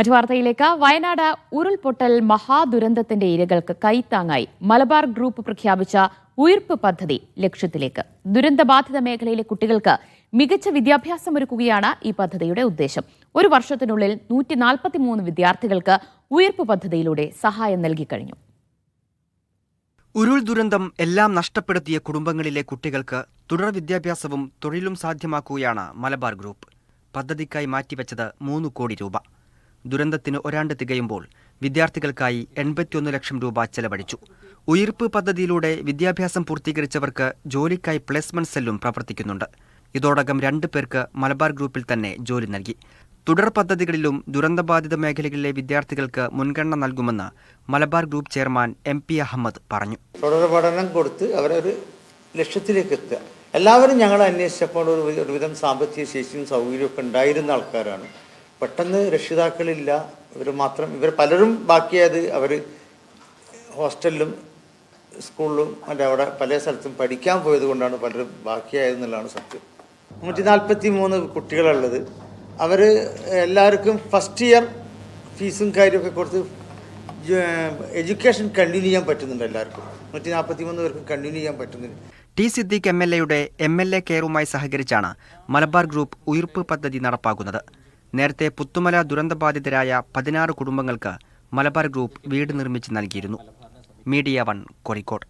മറ്റു വാർത്തയിലേക്ക് വയനാട് ഉരുൾപൊട്ടൽ മഹാദുരന്തത്തിന്റെ ഇരകൾക്ക് കൈത്താങ്ങായി. മലബാർ ഗ്രൂപ്പ് പ്രഖ്യാപിച്ച ഉയർപ്പ് പദ്ധതി ലക്ഷ്യത്തിലേക്ക്. ദുരന്തബാധിത മേഖലയിലെ കുട്ടികൾക്ക് മികച്ച വിദ്യാഭ്യാസം ഒരുക്കുകയാണ് ഈ പദ്ധതിയുടെ ഉദ്ദേശം. ഒരു വർഷത്തിനുള്ളിൽ നൂറ്റി നാൽപ്പത്തിമൂന്ന് വിദ്യാർത്ഥികൾക്ക് ഉയർപ്പ് പദ്ധതിയിലൂടെ സഹായം നൽകിക്കഴിഞ്ഞു ഉരുൾ ദുരന്തം എല്ലാം നഷ്ടപ്പെടുത്തിയ കുടുംബങ്ങളിലെ കുട്ടികൾക്ക് തുടർ വിദ്യാഭ്യാസവും തൊഴിലും സാധ്യമാക്കുകയാണ് മലബാർ ഗ്രൂപ്പ്. പദ്ധതിക്കായി മാറ്റിവെച്ചത് മൂന്ന് കോടി രൂപ. ദുരന്തത്തിന് ഒരാണ്ട് തികയുമ്പോൾ വിദ്യാർത്ഥികൾക്കായി എൺപത്തിയൊന്ന് ലക്ഷം രൂപ ചെലവഴിച്ചു. ഉയിർപ്പ് പദ്ധതിയിലൂടെ വിദ്യാഭ്യാസം പൂർത്തീകരിച്ചവർക്ക് ജോലിക്കായി പ്ലേസ്മെന്റ് സെല്ലും പ്രവർത്തിക്കുന്നുണ്ട്. ഇതോടകം രണ്ടു പേർക്ക് മലബാർ ഗ്രൂപ്പിൽ തന്നെ ജോലി നൽകി. തുടർ പദ്ധതികളിലും ദുരന്തബാധിത മേഖലകളിലെ വിദ്യാർത്ഥികൾക്ക് മുൻഗണന നൽകുമെന്ന് Malabar group chairman M P Ahammed പറഞ്ഞു. തുടർ പഠനം കൊടുത്ത് അവരെ ഒരു ലക്ഷ്യത്തിലേക്ക് എത്തുക. എല്ലാവരും ഞങ്ങൾ അന്വേഷിച്ചപ്പോൾ ഒരു വിധ- ഒരുവിധം സാമ്പത്തിക ശേഷിയും സൗകര്യമൊക്കെ ഉണ്ടായിരുന്ന ആൾക്കാരാണ്. പെട്ടെന്ന് രക്ഷിതാക്കളില്ല. ഇവർ മാത്രം ഇവർ പലരും ബാക്കിയായത് അവർ ഹോസ്റ്റലിലും സ്കൂളിലും മറ്റേ അവിടെ പല സ്ഥലത്തും പഠിക്കാൻ പോയത് കൊണ്ടാണ് പലരും ബാക്കിയായതെന്നുള്ളതാണ് സത്യം. നൂറ്റി നാൽപ്പത്തി മൂന്ന് കുട്ടികളുള്ളത് അവർ എല്ലാവർക്കും ഫസ്റ്റ് ഇയർ ഫീസും കാര്യമൊക്കെ കൊടുത്ത് എഡ്യൂക്കേഷൻ കണ്ടിന്യൂ ചെയ്യാൻ പറ്റുന്നുണ്ട് എല്ലാവർക്കും. നൂറ്റി നാൽപ്പത്തി മൂന്ന് പേർക്കും കണ്ടിന്യൂ ചെയ്യാൻ പറ്റുന്നുണ്ട്. ടി സിദ്ദീഖ് എം എൽ എയുടെ എം എൽ എ കെയറുമായി സഹകരിച്ചാണ് മലബാർ ഗ്രൂപ്പ് ഉയർപ്പ് പദ്ധതി നടപ്പാക്കുന്നത്. നേരത്തെ പുത്തുമല ദുരന്തബാധിതരായ പതിനാറ് കുടുംബങ്ങൾക്ക് മലബാർ ഗ്രൂപ്പ് വീട് നിർമ്മിച്ച് നൽകിയിരുന്നു. Media One Kozhikode.